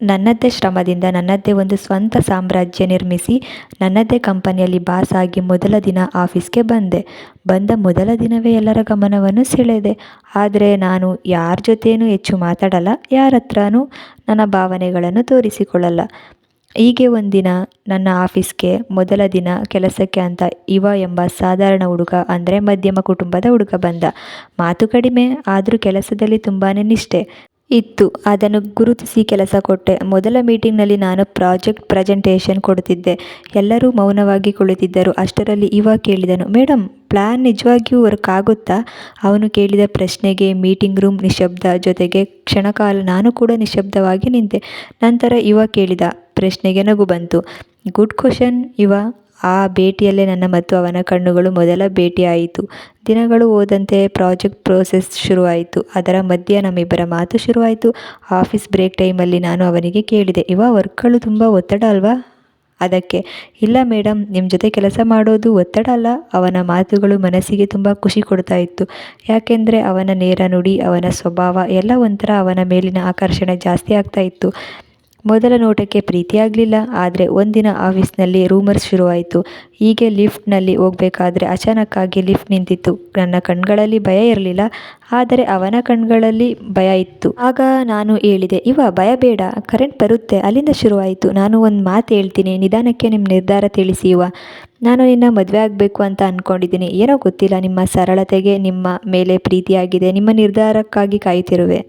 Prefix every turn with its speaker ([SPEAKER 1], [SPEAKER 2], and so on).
[SPEAKER 1] ನನ್ನದೇ ಶ್ರಮದಿಂದ ನನ್ನದೇ ಒಂದು ಸ್ವಂತ ಸಾಮ್ರಾಜ್ಯ ನಿರ್ಮಿಸಿ ನನ್ನದೇ ಕಂಪನಿಯಲ್ಲಿ ಬಾಸ್ ಆಗಿ ಮೊದಲ ದಿನ ಆಫೀಸ್ಗೆ ಬಂದೆ. ಬಂದ ಮೊದಲ ದಿನವೇ ಎಲ್ಲರ ಗಮನವನ್ನು ಸೆಳೆದೆ. ಆದರೆ ನಾನು ಯಾರ ಜೊತೆಯೂ ಹೆಚ್ಚು ಮಾತಾಡಲ್ಲ, ಯಾರ ಹತ್ರನೂ ನನ್ನ ಭಾವನೆಗಳನ್ನು ತೋರಿಸಿಕೊಳ್ಳಲ್ಲ. ಹೀಗೆ ಒಂದಿನ ನನ್ನ ಆಫೀಸ್ಗೆ ಮೊದಲ ದಿನ ಕೆಲಸಕ್ಕೆ ಅಂತ ಇವ ಎಂಬ ಸಾಧಾರಣ ಹುಡುಗ, ಅಂದರೆ ಮಧ್ಯಮ ಕುಟುಂಬದ ಹುಡುಗ ಬಂದ. ಮಾತು ಕಡಿಮೆ, ಆದರೂ ಕೆಲಸದಲ್ಲಿ ತುಂಬಾ ನಿಷ್ಠೆ. ಇತ್ತು. ಅದನ್ನು ಗುರುತಿಸಿ ಕೆಲಸ ಕೊಟ್ಟೆ. ಮೊದಲ ಮೀಟಿಂಗ್ನಲ್ಲಿ ನಾನು ಪ್ರಾಜೆಕ್ಟ್ ಪ್ರೆಸೆಂಟೇಷನ್ ಕೊಡುತ್ತಿದ್ದೆ. ಎಲ್ಲರೂ ಮೌನವಾಗಿ ಕುಳಿತಿದ್ದರು. ಅಷ್ಟರಲ್ಲಿ ಇವ ಕೇಳಿದನು ಮೇಡಮ್ ಪ್ಲ್ಯಾನ್ ನಿಜವಾಗಿಯೂ ವರ್ಕ್ ಆಗುತ್ತಾ ಅವನು ಕೇಳಿದ ಪ್ರಶ್ನೆಗೆ, ಮೀಟಿಂಗ್ ರೂಮ್ ನಿಶಬ್ದ ಜೊತೆಗೆ ಕ್ಷಣಕಾಲ ನಾನು ಕೂಡ ನಿಶಬ್ದವಾಗಿ ನಿಂತೆ. ನಂತರ ಇವ ಕೇಳಿದ ಪ್ರಶ್ನೆಗೆ ನಗು ಬಂತು, ಗುಡ್ ಕ್ವಶನ್ ಇವ. ಆ ಭೇಟಿಯಲ್ಲೇ ನನ್ನ ಮತ್ತು ಅವನ ಕಣ್ಣುಗಳು ಮೊದಲ ಭೇಟಿಯಾಯಿತು. ದಿನಗಳು ಹೋದಂತೆ ಪ್ರಾಜೆಕ್ಟ್ ಪ್ರೋಸೆಸ್ ಶುರುವಾಯಿತು. ಅದರ ಮಧ್ಯೆ ನಮ್ಮಿಬ್ಬರ ಮಾತು ಶುರುವಾಯಿತು. ಆಫೀಸ್ ಬ್ರೇಕ್ ಟೈಮಲ್ಲಿ ನಾನು ಅವನಿಗೆ ಕೇಳಿದೆ, ಇವ ವರ್ಕ್ಗಳು ತುಂಬ ಒತ್ತಡ ಅಲ್ವಾ? ಅದಕ್ಕೆ, ಇಲ್ಲ ಮೇಡಮ್ ನಿಮ್ಮ ಜೊತೆ ಕೆಲಸ ಮಾಡೋದು ಒತ್ತಡ ಅಲ್ಲ. ಅವನ ಮಾತುಗಳು ಮನಸ್ಸಿಗೆ ತುಂಬ ಖುಷಿ ಕೊಡ್ತಾ ಇತ್ತು. ಯಾಕೆಂದರೆ ಅವನ ನೇರ ನುಡಿ, ಅವನ ಸ್ವಭಾವ ಎಲ್ಲ ಒಂಥರ ಅವನ ಮೇಲಿನ ಆಕರ್ಷಣೆ ಜಾಸ್ತಿ ಆಗ್ತಾ ಇತ್ತು. ಮೊದಲ ನೋಟಕ್ಕೆ ಪ್ರೀತಿಯಾಗಲಿಲ್ಲ. ಆದರೆ ಒಂದಿನ ಆಫೀಸ್ನಲ್ಲಿ ರೂಮರ್ಸ್ ಶುರುವಾಯಿತು. ಹೀಗೆ ಲಿಫ್ಟ್ನಲ್ಲಿ ಹೋಗಬೇಕಾದ್ರೆ ಅಚಾನಕ್ಕಾಗಿ ಲಿಫ್ಟ್ ನಿಂತಿತ್ತು. ನನ್ನ ಕಣ್ಗಳಲ್ಲಿ ಭಯ ಇರಲಿಲ್ಲ. ಆದರೆ ಅವನ ಕಣ್ಗಳಲ್ಲಿ ಭಯ ಇತ್ತು. ಆಗ ನಾನು ಹೇಳಿದೆ, ಇವ, ಭಯ ಬೇಡ. ಕರೆಂಟ್ ಬರುತ್ತೆ. ಅಲ್ಲಿಂದ ಶುರುವಾಯಿತು. ನಾನು ಒಂದು ಮಾತು ಹೇಳ್ತೀನಿ. ನಿಧಾನಕ್ಕೆ ನಿಮ್ಮ ನಿರ್ಧಾರ ತಿಳಿಸಿ ಇವ. ನಾನು ನಿನ್ನ ಮದುವೆ ಆಗಬೇಕು ಅಂತ ಅಂದ್ಕೊಂಡಿದ್ದೀನಿ ಏನೋ ಗೊತ್ತಿಲ್ಲ, ನಿಮ್ಮ ಸರಳತೆಗೆ ನಿಮ್ಮ ಮೇಲೆ ಪ್ರೀತಿಯಾಗಿದೆ. ನಿಮ್ಮ ನಿರ್ಧಾರಕ್ಕಾಗಿ ಕಾಯುತ್ತಿರುವೆ.